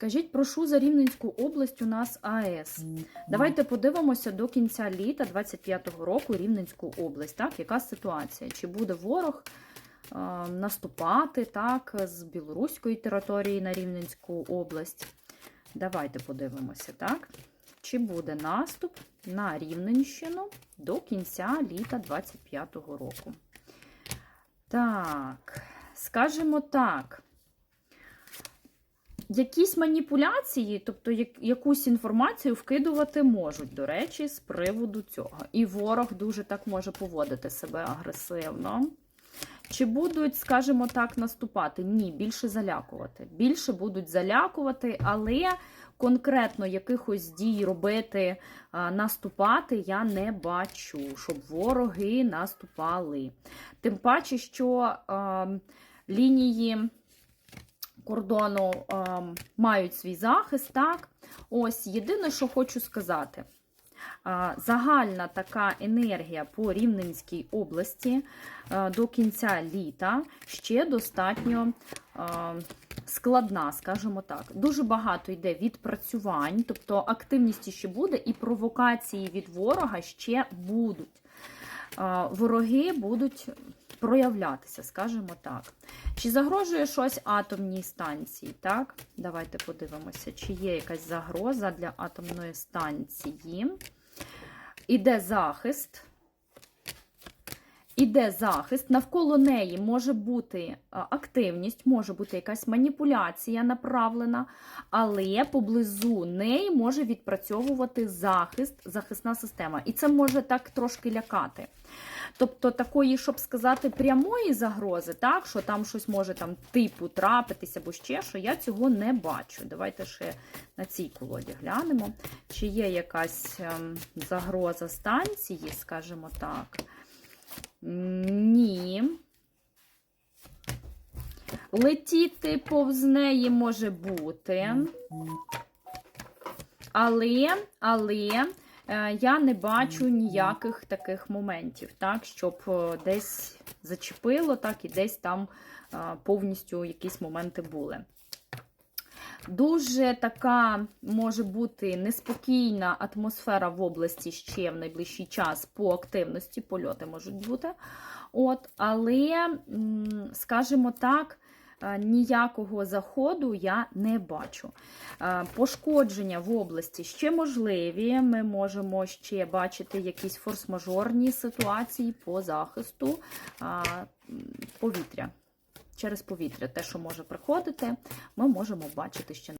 Скажіть, прошу за Рівненську область у нас АЕС. Давайте подивимося до кінця літа 25-го року Рівненську область. Так, яка ситуація? Чи буде ворог е, наступати так, з білоруської території на Рівненську область? Давайте подивимося, так? Чи буде наступ на Рівненщину до кінця літа 25-го року? Так, скажімо так. Якісь маніпуляції, тобто як- якусь інформацію вкидувати можуть, до речі, з приводу цього. І ворог дуже так може поводити себе агресивно. Чи будуть, скажімо так, наступати? Ні, більше залякувати. Більше будуть залякувати, але конкретно якихось дій робити, наступати я не бачу, щоб вороги наступали. Тим паче, що а, лінії кордону а, мають свій захист. Так? Ось єдине, що хочу сказати. Загальна така енергія по Рівненській області до кінця літа ще достатньо складна, скажімо так. Дуже багато йде відпрацювань, тобто активність ще буде, і провокації від ворога ще будуть. Вороги будуть проявлятися, скажімо так. Чи загрожує щось атомній станції? Так, давайте подивимося, чи є якась загроза для атомної станції. Іде захист. Іде захист, навколо неї може бути активність, може бути якась маніпуляція направлена, але поблизу неї може відпрацьовувати захист, захисна система. І це може так трошки лякати. Тобто такої, щоб сказати, прямої загрози, так, що там щось може там типу трапитися або ще що, я цього не бачу. Давайте ще на цій колоді глянемо, чи є якась ем, загроза станції, скажімо так. Ні. Летіти повз неї може бути. Але, але е, я не бачу ніяких таких моментів, так, щоб е, десь зачепило, так, і десь там е, повністю якісь моменти були. Дуже така може бути неспокійна атмосфера в області ще в найближчий час по активності, польоти можуть бути. От, але, скажімо так, е, ніякого заходу я не бачу. Е, Пошкодження в області ще можливі. Ми можемо ще бачити якісь форс-мажорні ситуації по захисту повітря. Через повітря, те, що може приходити, ми можемо бачити ще.